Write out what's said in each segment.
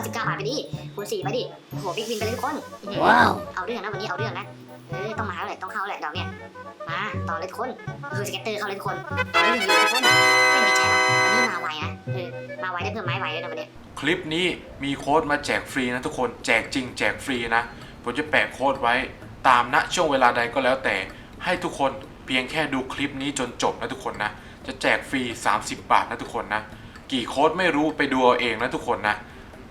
อยสิบเก้าบาทไปดิคูณสี่ไปดิโอ้โหบิ๊กวินไปเลยทุกคนอื้อหือว้าวเอาเรื่องนะวันนี้เอาเรื่องนะเออต้องมาแล้วแหละต้องเข้าแหละดอกเนี่ยมาต่อเลยทุกคนคือสเก็ตเตอร์เข้าเลยทุกคนเอาเรื่องอยู่ทุกคนไม่ดีใจหรอกวันนี้มาไวนะเออมาไวได้เพิ่มไม้ไวด้วยนะวันนี้คลิปนี้มีโค้ดมาแจกฟรีนะทุกคนแจกจริงแจกฟรีนะผมจะแปะโค้ดไว้ตามณช่วงเวลาใดก็แล้วแต่ให้ทุกคนเพียงแค่ดูคลิปนี้จนจบนะทุกคนนะ จะแจกฟรี 30 บาทนะทุกคนนะ กี่โค้ดไม่รู้ไปดูเอาเองนะทุกคนนะ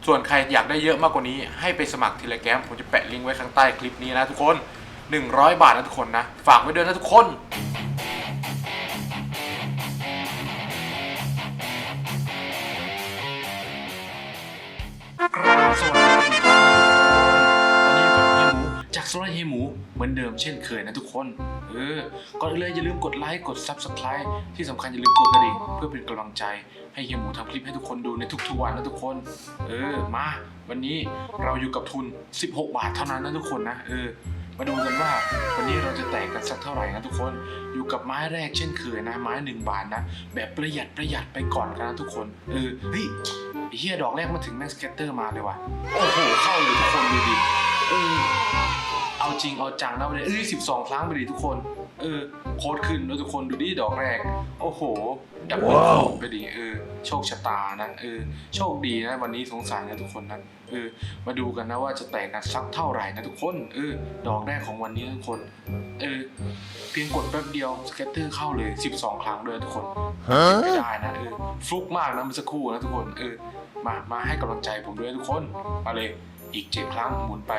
ส่วนใครอยากได้เยอะมากกว่านี้ ให้ไปสมัครทีละแกรมผมจะแปะลิงก์ไว้ข้างใต้คลิปนี้นะทุกคน 100 บาทนะทุกคนนะ ฝากไว้ด้วยนะทุกคน จากโซลาร์เฮียหมูเหมือนเดิมเช่นเคยนะทุกคน เออ ก่อนอื่นเลยอย่าลืมกดไลค์กด Subscribe ที่สำคัญอย่าลืมกดกระดิ่งเพื่อเป็นกำลังใจให้เฮียหมูทำคลิปให้ทุกคนดูในทุกๆวันนะทุกคน เออ มาวันนี้เราอยู่กับทุน 16 บาทเท่านั้นนะทุกคนนะ เออ มาดูกันว่าวันนี้เราจะแตกกันสักเท่าไหร่นะทุกคน อยู่กับไม้แรกเช่นเคยนะ ไม้หนึ่งบาทนะ แบบประหยัดประหยัดไปก่อนกันนะทุกคน เออ เฮ้ยเฮียดอกแรกมาถึงแม่งสเก็ตเตอร์มาเลยว่ะ โอ้โห เข้าเลยทุกคนดูดิ เออ เอาจริงเอาจังนะวันนี้เอ้ยสิบสองครั้งไปดิทุกคน เออโค้ดขึ้นแล้วทุกคนดูดิดอกแรก โอ้โห ดับเบิลว้าวโค้ดไปดิเออ โชคชะตานะเออ โชคดีนะ วันนี้สงสารนะทุกคนนะเออ มาดูกันนะว่าจะแตกกันสักเท่าไหร่นะทุกคน เออ ดอกแรกของวันนี้นะทุกคน เออ เพียงกดแป๊บเดียวสเก็ตเตอร์เข้าเลย 12 ครั้งด้วยนะทุกคนเป็นไม่ได้นะเออฟลุกมากนะเมื่อสักครู่นะทุกคนเออมามาให้กำลังใจผมด้วยนะทุกคนมาเลยอีกเจ็ดครั้งหมุนไป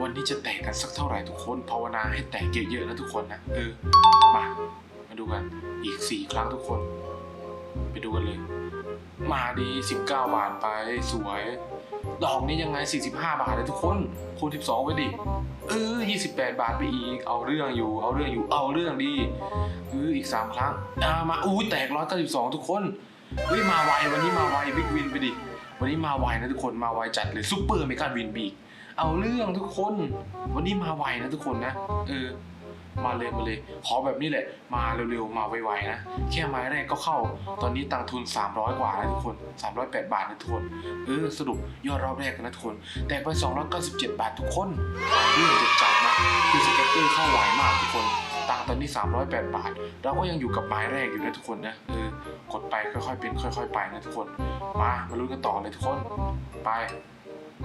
วันนี้จะแตกกันสักเท่าไหร่ทุกคนภาวนาให้แตกเยอะๆนะทุกคนนะเออมามาดูกันอีกสี่ครั้งทุกคน ไปดูกันเลย มาดี 19 บาทไปสวย ดอกนี้ยังไง 45 บาทเลยทุกคนคูณ12 ไปดิเออ28 บาทไปอีก เอาเรื่องอยู่ เอาเรื่องอยู่เอาเรื่องดีเอออีก 3 ครั้งอ่ามาอู้ยแตก 192 ทุกคนเฮ้ยมาไววันนี้มาไวบิ๊กวินไปดิวันนี้มาไวนะทุกคนมาไวจัดเลยซุปเปอร์เมกาวินบีก เอาเรื่องทุกคน วันนี้มาไวนะทุกคนนะ เออ มาเลยมาเลย ขอแบบนี้แหละ มาเร็วๆ มาไวๆนะ แค่ไม้แรกก็เข้า ตอนนี้ตังทุน 300 กว่าแล้วทุกคน 308 บาทนะทุกคน เออ สรุปยอดรอบแรกนะทุกคน แตกไป 297 บาททุกคนเรื่องจะจัดนะคือสเก็ตเตอร์เข้าไวมากทุกคนตังตอนนี้ 308 บาท เราก็ยังอยู่กับไม้แรกอยู่นะทุกคนนะ เออ กดไปค่อยๆเป็นค่อย ๆ ไปนะทุกคน มา มาลุ้นกันต่อเลยทุกคน ไป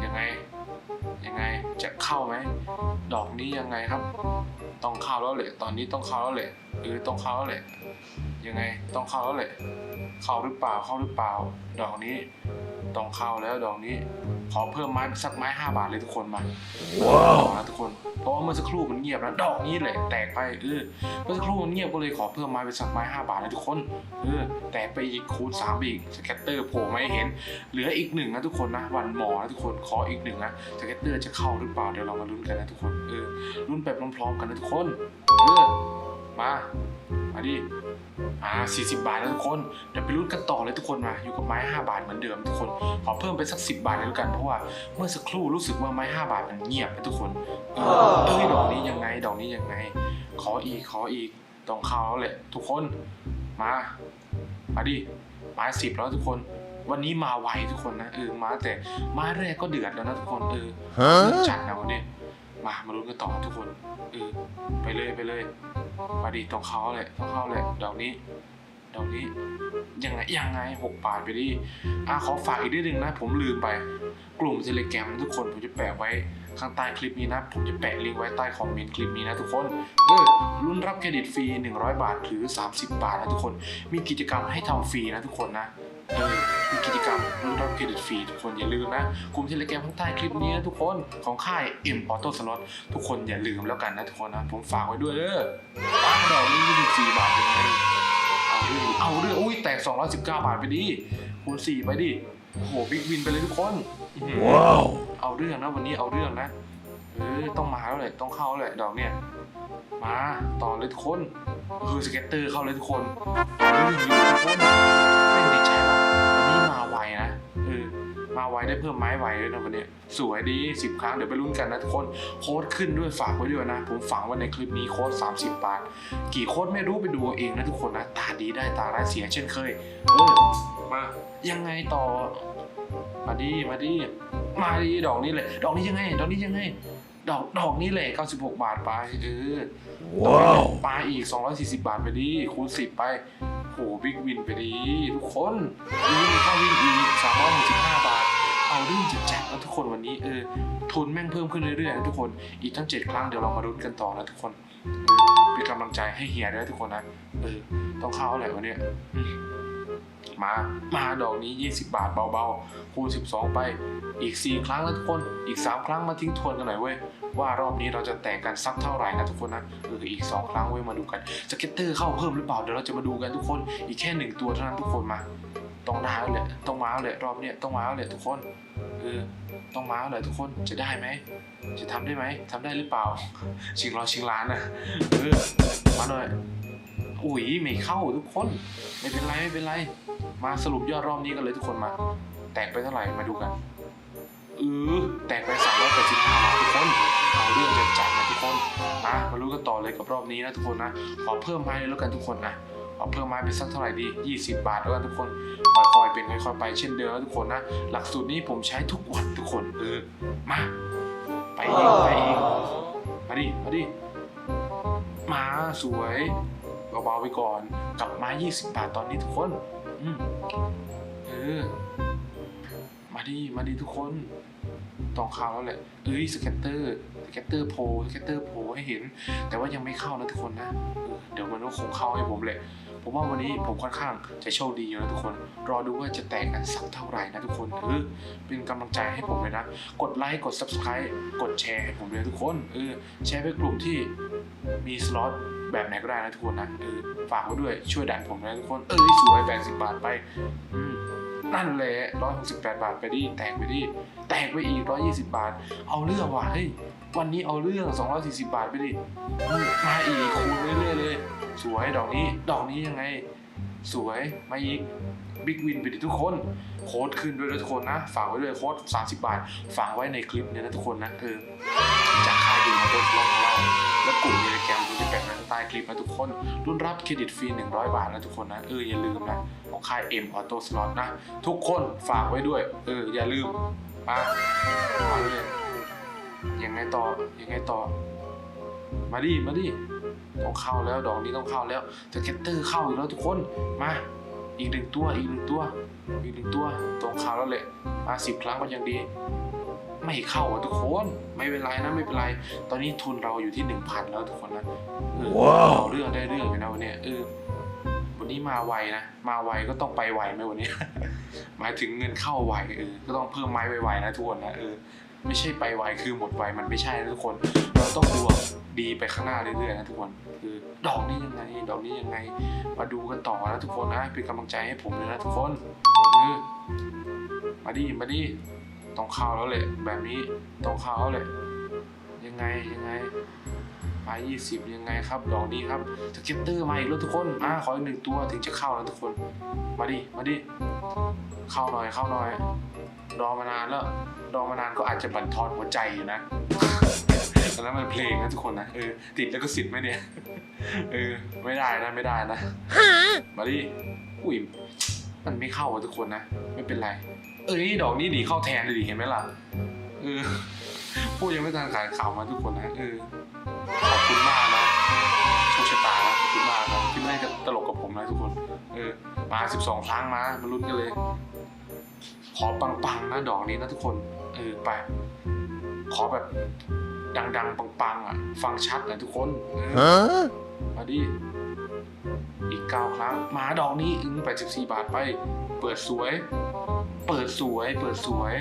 ยังไงยังไงจะเข้าไหมดอกนี้ยังไงครับ ต้องเข้าแล้วแหละตอนนี้ต้องเข้าแล้วแหละเออต้องเข้าแล้วแหละยังไงต้องเข้าแล้วแหละเข้าหรือเปล่าเข้าหรือเปล่า ดอกนี้ต้องเข้าแล้วดอกนี้ ขอเพิ่มไม้สักไม้ห้าบาทเลยทุกคนมาว้าวต่อนะทุกคนเพราะว่าเมื่อสักครู่มันเงียบนะดอกนี้แหละแตกไปเออเมื่อสักครู่มันเงียบก็เลยขอเพิ่มไม้ไปสักไม้ห้าบาทเลยทุกคนเออแตกไปอีกคูณสามอีกสเก็ตเตอร์โผล่ไม่เห็น เหลืออีกหนึ่งนะทุกคนนะวันหมอนะทุกคนขออีกหนึ่งนะสเก็ตเตอร์จะเข้าหรือเปล่าเดี๋ยวเรามาลุ้นกันนะทุกคนเออลุ้นไปพร้อมๆกันนะทุกคนเออมา มาดิอ่า40 บาทแล้วทุกคนเดี๋ยวไปลุ้นกันต่อเลยทุกคนมาอยู่กับไม้ 5 บาทเหมือนเดิมทุกคนขอเพิ่มไปสัก 10 บาทเลยแล้วกันเพราะว่าเมื่อสักครู่รู้สึกว่าไม้ 5 บาทมันเงียบนะทุกคนเออเอ้ยดอกนี้ยังไงดอกนี้ยังไง ขออีกขออีกต้องเข้าแล้วแหละทุกคนมามาดิไม้สิบแล้วทุกคน วันนี้มาไวทุกคนนะเออมาแต่ไม้แรกก็เดือดแล้วนะทุกคนเออเดือดจัดนะวันนี้ มามาลุ้นกันต่อทุกคนเออไปเลยไปเลยมาดีต้องเข้าเลยต้องเข้าเลยดอกนี้ดอกนี้ยังไงยังไงหกบาทไปดิอะขอฝากอีกนิดนึงนะ ผมลืมไป กลุ่มเทเลแกรมทุกคนผมจะแปะไว้ ข้างใต้คลิปนี้นะ ผมจะแปะลิงก์ไว้ใต้คอมเมนต์คลิปนี้นะทุกคนเออรุ่นรับเครดิตฟรี 100 บาทหรือ 30 บาทนะทุกคน มีกิจกรรมให้ทำฟรีนะทุกคนนะเออมีกิจกรรมรุ่นรับเครดิตฟรีทุกคนอย่าลืมนะกลุ่มเทเลแกรมข้างใต้คลิปนี้นะทุกคนของค่าย M Auto Slot ทุกคนอย่าลืมแล้วกันนะทุกคนนะ ผมฝากไว้ด้วยเด้อป้าดอกนี้24บาทยังไงเอาเรื่องเอาเรื่องอุ้ยแตก 219 บาทไปดิคูณ4ไปดิ โอ้โหบิ๊กวินไปเลยทุกคนอื้อหือว้าวเอาเรื่องนะวันนี้เอาเรื่องนะเออต้องมาแล้วแหละต้องเข้าแล้วแหละดอกเนี่ย มาต่อเลยทุกคนคือสเก็ตเตอร์เข้าเลยทุกคนต่อเรื่องอยู่ทุกคนไม่งดีใจว่ะวันนี้มาไวนะเออมาไวได้เพิ่มไม้ไวด้วยนะวันนี้สวยดี10ครั้งเดี๋ยวไปลุ้นกันนะทุกคนโค้ดขึ้นด้วยฝากไว้ด้วยนะ ผมฝังไว้ในคลิปนี้โค้ด30 บาท กี่โค้ดไม่รู้ไปดูเอาเองนะทุกคนนะตาดีได้ตาร้ายเสียเช่นเคย เออ มา ยังไงต่อ มาดีมาดีมาดีดอกนี้เลย ดอกนี้ยังไง ดอกนี้ยังไง ดอกดอกนี้แหละ96 บาทไปเออว้าวปลาอีก 240 บาทไปดิคูณ10 ไปโหบิ๊กวินไปดิทุกคนนี่มีค่าวิ่งอีก365 บาทเอาเรื่องจะแจกแล้วทุกคนวันนี้เออทุนแม่งเพิ่มขึ้นเรื่อยๆนะทุกคนอีกทั้ง 7 ครั้งเดี๋ยวเรามาลุ้นกันต่อนะทุกคนเออเป็นกำลังใจให้เฮียด้วยนะทุกคนนะเออต้องเข้าอะไรวะเนี่ยอื มา มาดอกนี้ 20 บาทเบาๆ คูณ 12 ไป อีก 4 ครั้งแล้วทุกคน อีก 3 ครั้งมาทิ้งทวนกันหน่อยเว้ย ว่ารอบนี้เราจะแตกกันสักเท่าไหร่นะทุกคนนะเอออีก 2 ครั้งเว้ยมาดูกันสเก็ตเตอร์เข้าเพิ่มหรือเปล่า เดี๋ยวเราจะมาดูกันทุกคน อีกแค่หนึ่งตัวเท่านั้นทุกคนมา ต้องมาแล้วแหละต้องมาแล้วแหละรอบเนี้ยต้องมาแล้วแหละทุกคนเออต้องมาแล้วแหละทุกคน จะได้ไหม จะทำได้ไหมทำได้หรือเปล่า ชิงร้อยชิงล้านนะเออมาหน่อย อุ้ยไม่เข้าทุกคน ไม่เป็นไรไม่เป็นไร มาสรุปยอดรอบนี้กันเลยทุกคนมา แตกไปเท่าไหร่มาดูกันเออแตกไป385บาททุกคนเอาเรื่องจะจัดนะทุกคนนะมารู้กันต่อเลยกับรอบนี้นะทุกคนนะขอเพิ่มไม้เลยแล้วกันทุกคนนะขอเพิ่มไม้ไปสักเท่าไหร่ดี 20 บาทแล้วกันทุกคนค่อยๆเป็นค่อยๆไปเช่นเดิมทุกคนนะ หลักสูตรนี้ผมใช้ทุกวันทุกคนเออมา ไปเอีกไปเอีกมาดิมาดิมาสวย เบาๆไปก่อน กลับมา 20 บาทตอนนี้ทุกคน อืมเออ มาดิมาดิทุกคนต้องข้าแล้วแหละ เอ้ยสเก็ตเตอร์สเก็ตเตอร์โพสเก็ตเตอร์โพให้เห็น แต่ว่ายังไม่เข้านะทุกคนนะ เดี๋ยวมันก็คงเข้าให้ผมแหละ ผมว่าวันนี้ผมค่อนข้างจะโชคดีอยู่นะทุกคน รอดูว่าจะแตกกันสักเท่าไหร่นะทุกคนเออเป็นกำลังใจให้ผมเลยนะ กดไลค์ กด subscribe กดแชร์ให้ผมเลยทุกคน เออ แชร์ไปกลุ่มที่มีสล็อต แบบไหนก็ได้นะทุกคนนะเออฝากไว้ด้วยช่วยดันผมนะทุกคน เออสวยแบ่งสิบบาทไปอืมนั่นแหละร้อยหกสิบแปดบาทไปดิแตกไปดิแตกไปอีกร้อยยี่สิบาท เอาเรื่องว่ะเฮ้ยวันนี้เอาเรื่องสองร้อยสี่สิบาทไปดิมาอีกคูณเรื่อยๆเลย สวยดอกนี้ดอกนี้ยังไง สวยมาอีกบิ๊กวินไปดิทุกคนโค้ดขึ้นด้วยทุกคนนะฝากไว้ด้วยโค้ด30 บาทฝากไว้ในคลิปเนี่ยนะทุกคนนะเออจากค่ายดีมาตัวสล็องเราและกลุ่มเนแกรมที่แปะไว้ใต้คลิปนะทุกคนรุ่นรับเครดิตฟรี 100 บาทนะทุกคนนะ เอออย่าลืมนะ ของค่าย M Auto Slot นะ ทุกคนฝากไว้ด้วย เอออย่าลืมมามาเลยยังไงต่อยังไงต่อ มาดิมาดิต้องเข้าแล้วดอกนี้ต้องเข้าแล้วสเก็ตเตอร์เข้าอีกแล้วทุกคนมาอีกหนึ่งตัวอีกหนึ่งตัวอีกหนึ่งตัวตรงเข้าแล้วแหละมาสิบครั้งก็ยังดี ไม่เข้าอะทุกคนไม่เป็นไรนะไม่เป็นไร ตอนนี้ทุนเราอยู่ที่หนึ่งพันแล้วทุกคนนะเออว้าวเอาเรื่องได้เรื่องอยู่นะวันเนี้ยเออวันนี้มาไวนะมาไวก็ต้องไปไวไหมวันนี้ หมายถึงเงินเข้าไวเออก็ต้องเพิ่มไม้ไวๆนะทุกคนนะเออไม่ใช่ไปไวคือหมดไวมันไม่ใช่นะทุกคน เราต้องดวงดีไปข้างหน้าเรื่อยๆนะทุกคนคือดอกนี้ยังไงดอกนี้ยังไง มาดูกันต่อนะทุกคนนะเป็นกำลังใจให้ผมเลยนะทุกคนเออมาดิมาดิ ต้องเข้าแล้วแหละแบบนี้ต้องเข้าแล้วแหละยังไงยังไงมา20ยังไงครับดอกนี้ครับสเก็ตเตอร์มาอีกแล้วทุกคนอ่าขออีกหนึ่งตัวถึงจะเข้าแล้วทุกคน มาดิมาดิเข้าหน่อยเข้าหน่อยรอมานานแล้วรอมานานก็อาจจะบั่นทอนหัวใจอยู่นะตอนนั้นมันเพลงนะทุกคนนะเออติดแล้วก็สิทธิ์ไหมเนี่ยเออไม่ได้นะไม่ได้นะมาดิอุ้ย มันไม่เข้าอะทุกคนนะ ไม่เป็นไร เอ้ยดอกนี้ดีเข้าแทนเลยดิเห็นไหมล่ะเออพูดยังไม่ทันขายข่าวมาทุกคนนะเออขอบคุณมากนะโชคชะตานะขอบคุณมากนะที่ไม่ได้ตลกกับผมนะทุกคน เออมา12ครั้งมามาลุ้นกันเลย ขอปังๆนะดอกนี้นะทุกคน เออไป ขอแบบ ดังๆปังๆอะ ฟังชัดนะทุกคนเออ Huh? มาดิ อีกเก้าครั้งหมาดอกนี้อึ้ง84 บาทไป เปิดสวย เปิดสวย เปิดสวย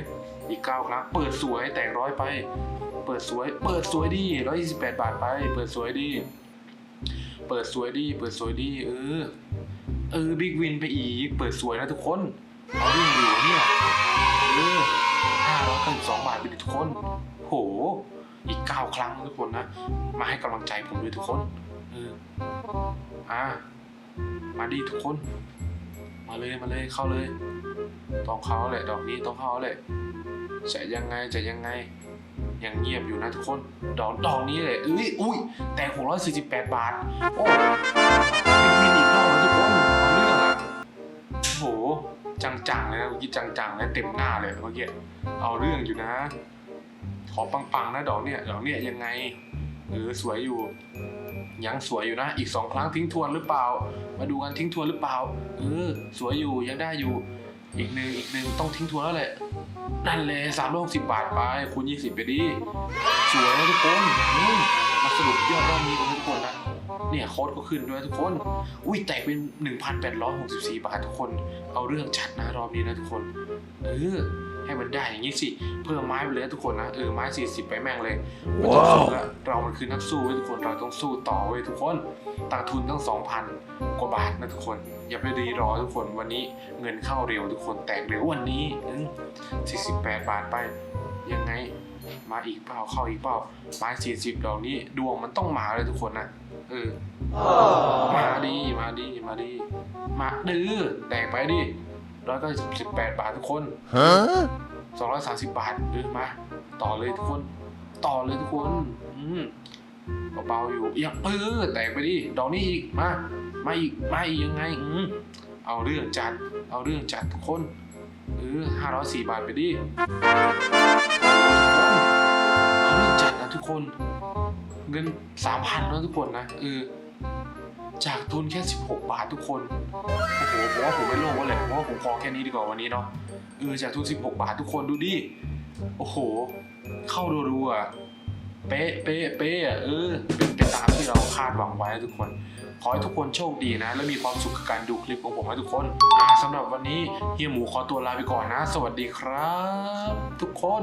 อีกเก้าครั้ง เปิดสวยแตกร้อยไป เปิดสวย เปิดสวยดี 128 บาทไป เปิดสวยดี เปิดสวยดี เปิดสวยดี เออ เออ บิ๊กวินไปอีก เปิดสวยนะทุกคน เอาเรื่องอยู่เนี่ย เออ592บาทไปดิทุกคน โห อีกเก้าครั้งทุกคนนะ มาให้กำลังใจผมด้วยทุกคน เออ อ่า มาดีทุกคน มาเลยมาเลยเข้าเลย ต้องเข้าแหละดอกนี้ต้องเข้าแหละจะยังไงจะยังไงยังเงียบอยู่นะทุกคน ดอกดอกนี้เลยอุ้ยอุ้ยแต่หกร้อยสี่สิบแปดบาท โอ้เป็นวินอีกรอบนะทุกคนเอาเรื่องอะโอ้โหจจังๆเลยนะเมื่อกี้จังๆเลยเต็มหน้าเลยเมื่อกี้เอาเรื่องอยู่นะ ขอปังๆนะดอกเนี่ยดอกเนี่ยยังไง เออสวยอยู่ ยังสวยอยู่นะ อีกสองครั้งทิ้งทวนหรือเปล่า มาดูกันทิ้งทวนหรือเปล่า เออ สวยอยู่ยังได้อยู่ อีกหนึ่งอีกหนึ่งต้องทิ้งทวนแล้วแหละ นั่นเลยสามร้อยหกสิบบาทไปคูณยี่สิบไปดิ สวยนะทุกคนอืมมาสรุปยอดรอบนี้กันทุกคนนะเนี่ยโค้ดก็ขึ้นด้วยทุกคน อุ้ยแตกเป็น 1,864 บาททุกคน เอาเรื่องจัดนะรอบนี้นะทุกคน เออ ให้มันได้อย่างนี้สิ เพิ่มไม้ไปเลยนะทุกคนนะเออไม้ 40 ไปแม่งเลยไม่ต้องสู้แล้วเรามันคือนักสู้เว้ยทุกคนเราต้องสู้ต่อเว้ยทุกคนตังทุนตั้ง2,000กว่าบาทนะทุกคน อย่าไปรีรอทุกคนวันนี้เงินเข้าเร็วทุกคนแตกเร็ววันนี้อืม48 บาทไป ยังไงมาอีกเปล่าเข้าอีกเปล่าไม้40ดอกนี้ดวงมันต้องมาเลยทุกคนนะเออมาดีมาดีมาดีมาดื้อแตกไปดิ ร้อยก็สิบแปดบาททุกคน Huh? สองร้อยสามสิบบาทดื้อมา ต่อเลยทุกคน ต่อเลยทุกคน อืมเบาๆอยู่ยังเออแตกไปดิดอกนี้อีกมามาอีกมาอีกยังไงอืมเอาเรื่องจัด เอาเรื่องจัดทุกคนเออห้าร้อยสี่บาทไปดิเอาเรื่องจัดนะทุกคน เงินสามพันแล้วทุกคนนะเออ จากทุนแค่ 16 บาททุกคน โอ้โหผมว่าผมไม่โลภว่าเลยผมว่าผมพอแค่นี้ดีกว่าวันนี้เนาะ เออจากทุน 16 บาททุกคนดูดิ โอ้โห เข้ารัวๆเป๊ะ เป๊ะ เป๊ะอะเออ เป็นไปตามที่เราคาดหวังไว้ทุกคน ขอให้ทุกคนโชคดีนะ และมีความสุขกับการดูคลิปของผมนะทุกคน อ่าสำหรับวันนี้เฮียหมูขอตัวลาไปก่อนนะ สวัสดีครับ ทุกคน